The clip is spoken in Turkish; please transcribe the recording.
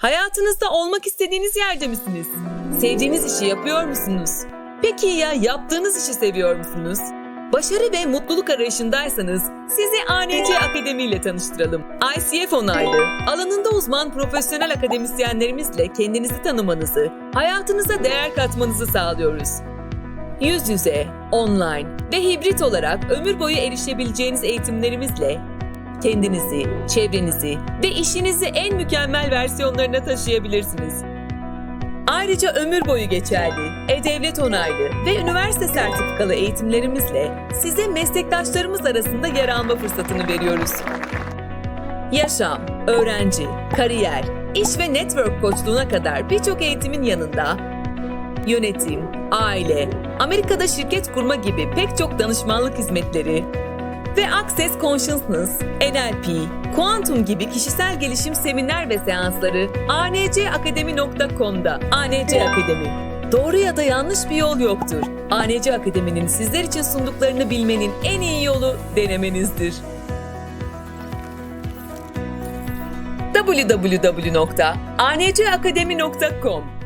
Hayatınızda olmak istediğiniz yerde misiniz? Sevdiğiniz işi yapıyor musunuz? Peki ya yaptığınız işi seviyor musunuz? Başarı ve mutluluk arayışındaysanız sizi ANC Akademi ile tanıştıralım. ICF onaylı, alanında uzman profesyonel akademisyenlerimizle kendinizi tanımanızı, hayatınıza değer katmanızı sağlıyoruz. Yüz yüze, online ve hibrit olarak ömür boyu erişebileceğiniz eğitimlerimizle kendinizi, çevrenizi ve işinizi en mükemmel versiyonlarına taşıyabilirsiniz. Ayrıca ömür boyu geçerli, e-devlet onaylı ve üniversite sertifikalı eğitimlerimizle size meslektaşlarımız arasında yer alma fırsatını veriyoruz. Yaşam, öğrenci, kariyer, iş ve network koçluğuna kadar birçok eğitimin yanında yönetim, aile, Amerika'da şirket kurma gibi pek çok danışmanlık hizmetleri ve Access Consciousness, NLP, Quantum gibi kişisel gelişim seminer ve seansları ancakademi.com'da. ANC Akademi. Doğru ya da yanlış bir yol yoktur. ANC Akademi'nin sizler için sunduklarını bilmenin en iyi yolu denemenizdir. www.ancakademi.com